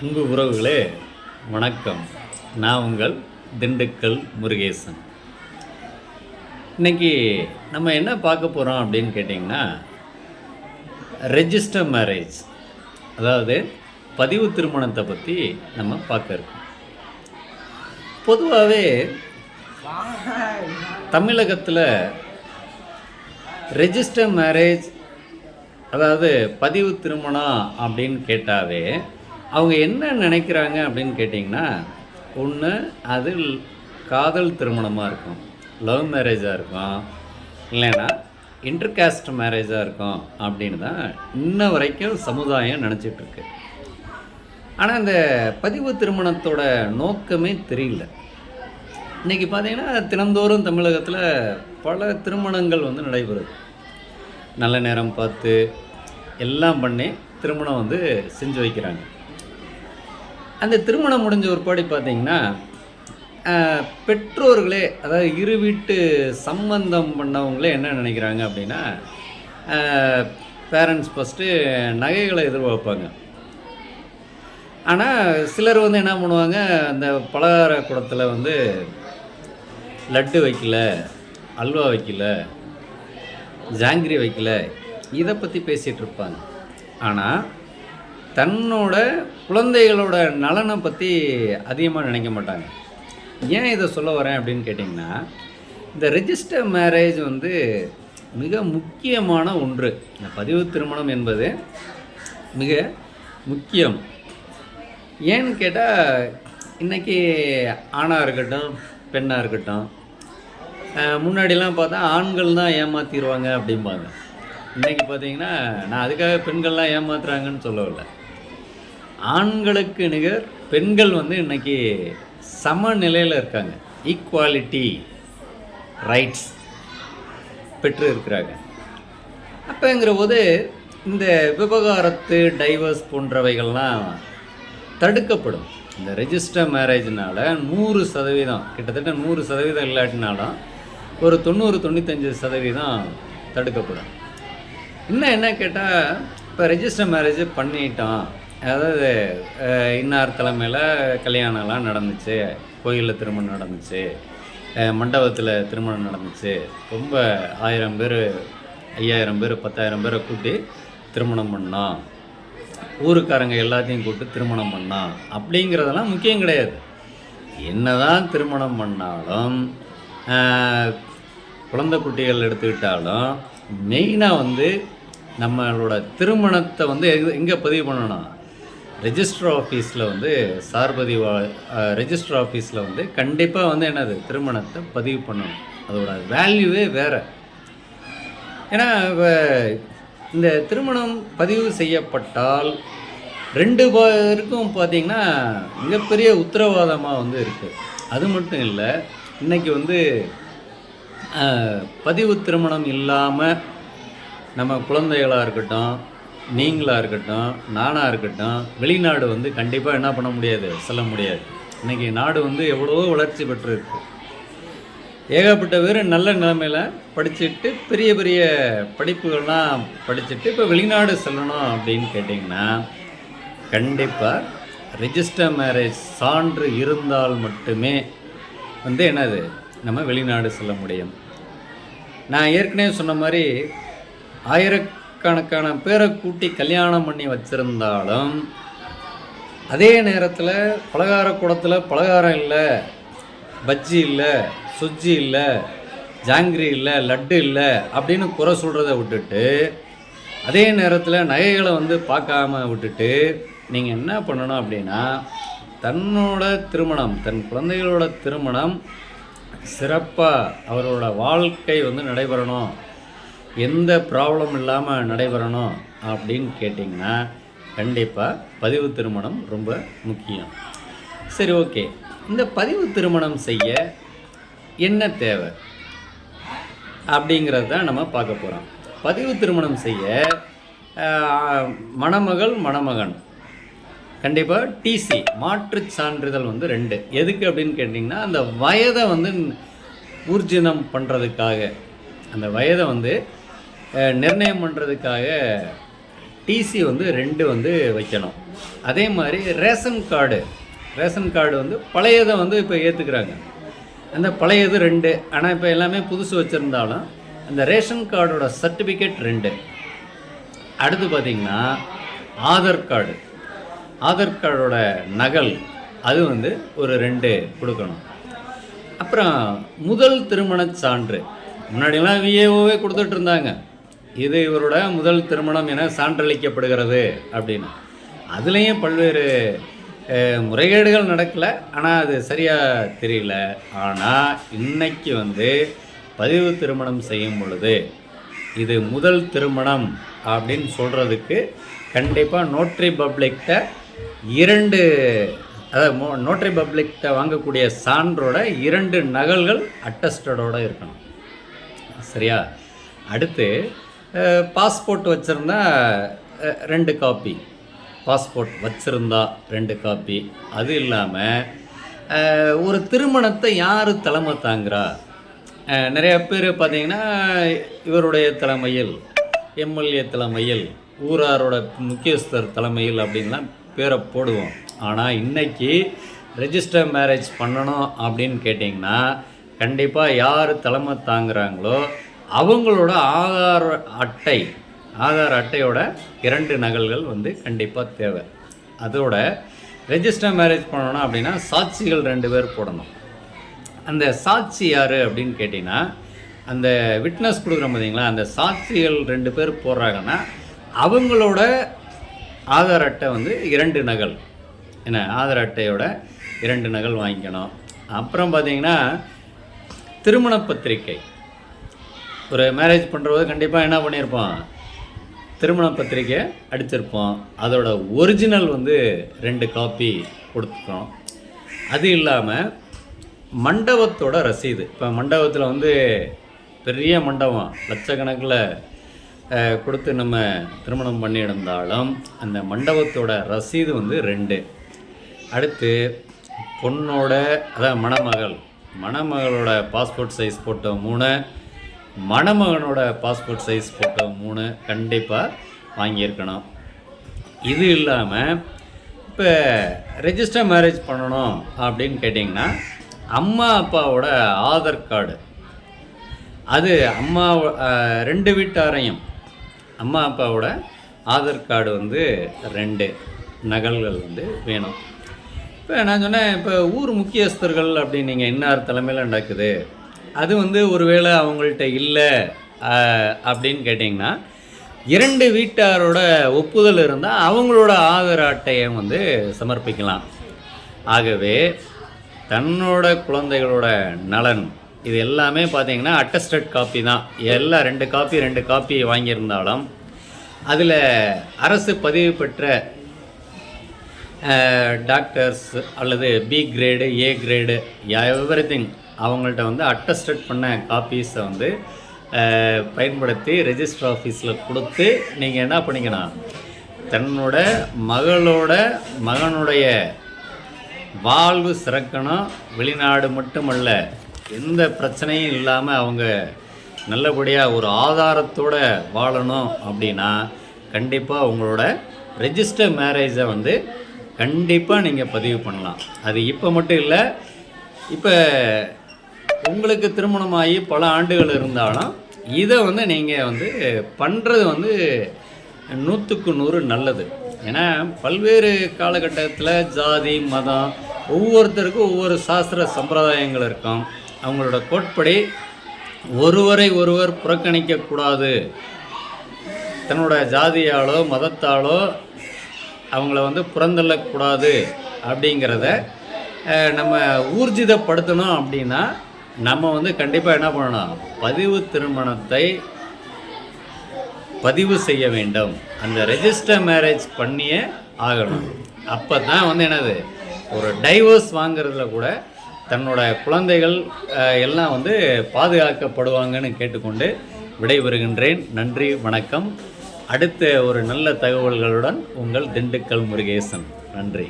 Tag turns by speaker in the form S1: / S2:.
S1: அன்பு உறவுகளே வணக்கம். நான் உங்கள் திண்டுக்கல் முருகேசன். இன்னைக்கு நம்ம என்ன பார்க்க போகிறோம் அப்படின்னு கேட்டிங்கன்னா ரெஜிஸ்டர் மேரேஜ் அதாவது பதிவு திருமணத்தை பற்றி நம்ம பார்க்க இருக்கோம். பொதுவாகவே தமிழகத்தில் ரெஜிஸ்டர் மேரேஜ் அதாவது பதிவு திருமணம் அப்படின்னு கேட்டாவே அவங்க என்ன நினைக்கிறாங்க அப்படின்னு கேட்டிங்கன்னா ஒன்று அது காதல் திருமணமாக இருக்கும். லவ் மேரேஜாக இருக்கும். இல்லைன்னா இன்டர்காஸ்ட் மேரேஜாக இருக்கும் அப்படின்னு தான் இன்ன வரைக்கும் சமுதாயம் நினச்சிட்ருக்கு ஆனால் இந்த பதிவு திருமணத்தோட நோக்கமே தெரியல. இன்றைக்கி பார்த்தீங்கன்னா தினந்தோறும் தமிழகத்தில் பல திருமணங்கள் வந்து நடைபெறுது. நல்ல நேரம் பார்த்து எல்லாம் பண்ணி திருமணம் வந்து செஞ்சு வைக்கிறாங்க. அந்த திருமணம் முடிஞ்ச ஒரு பாடி பார்த்தீங்கன்னா பெற்றோர்களே அதாவது இரு வீட்டு சம்பந்தம் பண்ணவங்களே என்ன நினைக்கிறாங்க அப்படின்னா பேரண்ட்ஸ் ஃபஸ்ட்டு நகைகளை எதிர்பார்ப்பாங்க. ஆனால் சிலர் வந்து என்ன பண்ணுவாங்க அந்த பலகார குடத்தில் வந்து லட்டு வைக்கல அல்வா வைக்கல ஜாங்கிரி வைக்கல இதை பற்றி பேசிகிட்டு இருப்பாங்க. ஆனால் தன்னோட குழந்தைகளோட நலனை பற்றி அதிகமாக நினைக்க மாட்டாங்க. ஏன் இதை சொல்ல வரேன் அப்படின்னு கேட்டிங்கன்னா இந்த ரெஜிஸ்டர் மேரேஜ் வந்து மிக முக்கியமான ஒன்று. இந்த பதிவு திருமணம் என்பது மிக முக்கியம். ஏன்னு கேட்டால் இன்றைக்கி ஆணாக இருக்கட்டும் பெண்ணாக இருக்கட்டும் முன்னாடிலாம் பார்த்தா ஆண்கள் தான் ஏமாற்றிடுவாங்க அப்படிம்பாங்க. இன்றைக்கி பார்த்தீங்கன்னா நான் அதுக்காக பெண்கள்லாம் ஏமாத்துறாங்கன்னு சொல்லவில்லை. ஆண்களுக்கு நிகர் பெண்கள் வந்து இன்றைக்கி சமநிலையில் இருக்காங்க. ஈக்குவாலிட்டி ரைட்ஸ் பெற்று இருக்கிறாங்க அப்போங்கிற போது இந்த விவகாரத்து டைவர்ஸ் போன்றவைகள்லாம் தடுக்கப்படும். இந்த ரெஜிஸ்டர் மேரேஜ்னால் நூறு சதவீதம் கிட்டத்தட்ட நூறு சதவீதம் இல்லாட்டினாலும் ஒரு தொண்ணூறு தொண்ணூத்தஞ்சு சதவீதம் தடுக்கப்படும். இன்னும் என்ன கேட்டால் இப்போ ரெஜிஸ்டர் மேரேஜ் பண்ணிட்டோம். அதாவது இன்னார் தலைமையில் கல்யாணம்லாம் நடந்துச்சு. கோயிலில் திருமணம் நடந்துச்சு. மண்டபத்தில் திருமணம் நடந்துச்சு. ரொம்ப ஆயிரம் பேர் ஐயாயிரம் பேர் பத்தாயிரம் பேரை கூட்டி திருமணம் பண்ணோம். ஊருக்காரங்க எல்லாத்தையும் கூப்பிட்டு திருமணம் பண்ணோம். அப்படிங்கிறதெல்லாம் முக்கியம் கிடையாது. என்ன தான் திருமணம் பண்ணாலும் குழந்தை குட்டிகள் எடுத்துக்கிட்டாலும் மெயினாக வந்து நம்மளோட திருமணத்தை வந்து எங்கே பதிவு பண்ணணும்? ரெஜிஸ்டர் ஆஃபீஸில் வந்து சார்பதிவா ரெஜிஸ்டர் ஆஃபீஸில் வந்து கண்டிப்பாக வந்து என்னது திருமணத்தை பதிவு பண்ணணும். அதோட வேல்யூவே வேறு. ஏன்னா இந்த திருமணம் பதிவு செய்யப்பட்டால் ரெண்டு பேருக்கும் பார்த்தீங்கன்னா மிகப்பெரிய உத்தரவாதமாக வந்து இருக்குது அது மட்டும் இல்லை இன்றைக்கி வந்து பதிவு திருமணம் இல்லாமல் நம்ம குழந்தைகளாக இருக்கட்டும் நீங்களாக இருக்கட்டும் நானாக இருக்கட்டும் வெளிநாடு வந்து கண்டிப்பாக என்ன பண்ண முடியாது செல்ல முடியாது. இன்னைக்கு நாடு வந்து எவ்வளோ வளர்ச்சி பெற்று இருக்கு ஏகப்பட்ட பேர் நல்ல நிலைமையில் படிச்சுட்டு பெரிய பெரிய படிப்புகள்லாம் படிச்சுட்டு இப்போ வெளிநாடு செல்லணும் அப்படின்னு கேட்டிங்கன்னா கண்டிப்பாக ரிஜிஸ்டர் மேரேஜ் சான்று இருந்தால் மட்டுமே வந்து என்னது நம்ம வெளிநாடு செல்ல முடியும். நான் ஏற்கனவே சொன்ன மாதிரி ஆயிரக்கணக்கான பேரை கூட்டி கல்யாணம் பண்ணி வச்சுருந்தாலும் அதே நேரத்தில் பலகார குடத்தில் பலகாரம் இல்லை பஜ்ஜி இல்லை சுஜ்ஜி இல்லை ஜாங்கிரி இல்லை லட்டு இல்லை அப்படின்னு குறை சொல்கிறத விட்டுட்டு அதே நேரத்தில் நகைகளை வந்து பார்க்காம விட்டுட்டு நீங்கள் என்ன பண்ணணும் அப்படின்னா தன்னோட திருமணம் தன் குழந்தைகளோட திருமணம் சிறப்பாக அவரோட வாழ்க்கை வந்து நடைபெறணும். எந்த ப்ராப்ளம் இல்லாமல் நடைபெறணும் அப்படின்னு கேட்டிங்கன்னா கண்டிப்பாக பதிவு திருமணம் ரொம்ப முக்கியம். சரி ஓகே. இந்த பதிவு திருமணம் செய்ய என்ன தேவை? அப்படிங்கிறது தான் நம்ம பார்க்க போகிறோம் பதிவு திருமணம் செய்ய மணமகள் மணமகன். கண்டிப்பாக டிசி மாற்றுச் சான்றிதழ் வந்து ரெண்டு. எதுக்கு அப்படின்னு கேட்டிங்கன்னா அந்த வயதை வந்து ஊர்ஜிதம் பண்ணுறதுக்காக அந்த வயதை வந்து நிர்ணயம் பண்ணுறதுக்காக டிசி வந்து ரெண்டு வந்து வைக்கணும். அதே மாதிரி ரேஷன் கார்டு. ரேஷன் கார்டு வந்து பழையதை வந்து இப்போ ஏற்றுக்கிறாங்க அந்த பழையது ரெண்டு. ஆனால் இப்போ எல்லாமே புதுசு வச்சுருந்தாலும் அந்த ரேஷன் கார்டோட சர்டிஃபிகேட் ரெண்டு. அடுத்து பார்த்திங்கன்னா ஆதார் கார்டு. ஆதார் கார்டோட நகல். அது வந்து ஒரு ரெண்டு கொடுக்கணும். அப்புறம் முதல் திருமணச் சான்று. முன்னாடிலாம் விஏஓவே கொடுத்துட்ருந்தாங்க இது இவரோட முதல் திருமணம் என சான்றளிக்கப்படுகிறது அப்படின்னு. அதுலேயும் பல்வேறு முறைகேடுகள் நடக்கலை ஆனால் அது சரியாக தெரியல. ஆனால் இன்னைக்கு வந்து பதிவு திருமணம் செய்யும் பொழுது இது முதல் திருமணம் அப்படின்னு சொல்கிறதுக்கு கண்டிப்பாக நோட்ரி பப்ளிக்கிட்ட இரண்டு அதாவது மோ நோட்ரி பப்ளிக்கிட்ட வாங்கக்கூடிய சான்றோட இரண்டு நகல்கள் அட்டஸ்டடோடு இருக்கணும். சரியா? அடுத்து பாஸ்போர்ட் வச்சுருந்தா ரெண்டு காப்பி. பாஸ்போர்ட் வச்சுருந்தா ரெண்டு காப்பி. அது இல்லாமல் ஒரு திருமணத்தை யார் தலைமை தாங்குறா? நிறையா நிறைய பேர் பார்த்தீங்கன்னா இவருடைய தலைமையில் எம்எல்ஏ தலைமையில் ஊராரோட முக்கியஸ்தர் தலைமையில் அப்படின்லாம் பேரை போடுவோம். ஆனால் இன்றைக்கி ரெஜிஸ்டர் மேரேஜ் பண்ணணும் அப்படின்னு கேட்டிங்கன்னா கண்டிப்பாக யார் தலைமை தாங்குறாங்களோ அவங்களோட ஆதார் அட்டை ஆதார் அட்டையோட இரண்டு நகல்கள் வந்து கண்டிப்பாக தேவை. அதோட ரெஜிஸ்டர் மேரேஜ் பண்ணணும் அப்படின்னா சாட்சிகள் ரெண்டு பேர் போடணும். அந்த சாட்சி யார் அப்படின்னு கேட்டிங்கன்னா அந்த விட்னஸ் கொடுக்குறோம் பார்த்தீங்களா அந்த சாட்சிகள் ரெண்டு பேர் போடுறாங்கன்னா அவங்களோட ஆதார் அட்டை வந்து இரண்டு நகல். என்ன? ஆதார் அட்டையோட இரண்டு நகல் வாங்கிக்கணும். அப்புறம் பார்த்தீங்கன்னா திருமண பத்திரிக்கை. ஒரு மேரேஜ் பண்ணுறது கண்டிப்பாக என்ன பண்ணியிருப்போம்? திருமண பத்திரிக்கை அடிச்சிருப்போம். அதோட ஒரிஜினல் வந்து ரெண்டு காப்பி கொடுத்துருக்கோம். அது இல்லாமல் மண்டபத்தோட ரசீது. இப்போ மண்டபத்தில் வந்து பெரிய மண்டபம். லட்சக்கணக்கில் கொடுத்து நம்ம திருமணம் பண்ணியிருந்தாலும் அந்த மண்டபத்தோட ரசீது வந்து ரெண்டு. அடுத்து பொண்ணோட அதான் மணமகள். மணமகளோட பாஸ்போர்ட் சைஸ் போட்டோ மூணு. மணமகனோட பாஸ்போர்ட் சைஸ் ஃபோட்டோ மூணு கண்டிப்பாக வாங்கியிருக்கணும். இது இல்லாமல் இப்போ ரெஜிஸ்டர் மேரேஜ் பண்ணணும் அப்படின்னு கேட்டிங்கன்னா அம்மா அப்பாவோட ஆதார் கார்டு. அது அம்மா ரெண்டு வீட்டாரையும் அம்மா அப்பாவோட ஆதார் கார்டு வந்து ரெண்டு நகல்கள் வந்து வேணும். இப்போ நான் சொன்னேன் இப்போ ஊர் முக்கியஸ்தர்கள் அப்படின்னு நீங்கள் இன்னார் தலைமையில் நடக்குது. அது வந்து ஒருவேளை அவங்கள்ட்ட இல்லை அப்படின்னு கேட்டிங்கன்னா இரண்டு வீட்டாரோட ஒப்புதல் இருந்தால் அவங்களோட ஆதர அட்டையை வந்து சமர்ப்பிக்கலாம். ஆகவே தன்னோட குழந்தைகளோட நலன் இது எல்லாமே பார்த்தீங்கன்னா அட்டஸ்டட் காப்பி தான். எல்லாம் ரெண்டு காப்பி ரெண்டு காப்பி வாங்கியிருந்தாலும் அதில் அரசு பதிவு பெற்ற டாக்டர்ஸ் அல்லது B grade A grade everything அவங்கள்ட்ட வந்து அட்டஸ்டட் பண்ண காப்பீஸை வந்து பயன்படுத்தி ரெஜிஸ்டர் ஆஃபீஸில் கொடுத்து நீங்கள் என்ன பண்ணிக்கணும் தன்னோட மகளோட மகனுடைய வாழ்வு சிறக்கணும். வெளிநாடு மட்டுமல்ல எந்த பிரச்சனையும் இல்லாமல் அவங்க நல்லபடியாக ஒரு ஆதாரத்தோட வாழணும் அப்படின்னா கண்டிப்பாக உங்களோட ரெஜிஸ்டர் மேரேஜை வந்து கண்டிப்பாக நீங்கள் பதிவு பண்ணலாம். அது இப்போ மட்டும் இல்லை இப்போ உங்களுக்கு திருமணமாகி பல ஆண்டுகள் இருந்தாலும் இதை வந்து நீங்கள் வந்து பண்ணுறது வந்து நூற்றுக்கு நூறு நல்லது. ஏன்னா பல்வேறு காலகட்டத்தில் ஜாதி மதம் ஒவ்வொருத்தருக்கும் ஒவ்வொரு சாஸ்திர சம்பிரதாயங்கள் இருக்கும். அவங்களோட கோட்படி ஒருவரை ஒருவர் புறக்கணிக்கக்கூடாது தன்னோட ஜாதியாலோ மதத்தாலோ அவங்கள வந்து புறந்தள்ளக்கூடாது அப்படிங்கிறத நம்ம ஊர்ஜிதப்படுத்தணும் அப்படின்னா நம்ம வந்து கண்டிப்பாக என்ன பண்ணணும்? பதிவு திருமணத்தை பதிவு செய்ய வேண்டும். அந்த ரெஜிஸ்டர் மேரேஜ் பண்ணியே ஆகணும். அப்போ தான் வந்து என்னது? ஒரு டைவர்ஸ் வாங்குறதுல கூட தன்னோட குழந்தைகள் எல்லாம் வந்து பாதுகாக்கப்படுவாங்கன்னு கேட்டுக்கொண்டு விடைபெறுகின்றேன். நன்றி வணக்கம். அடுத்த ஒரு நல்ல தகவல்களுடன் உங்கள் திண்டுக்கல் முருகேசன். நன்றி.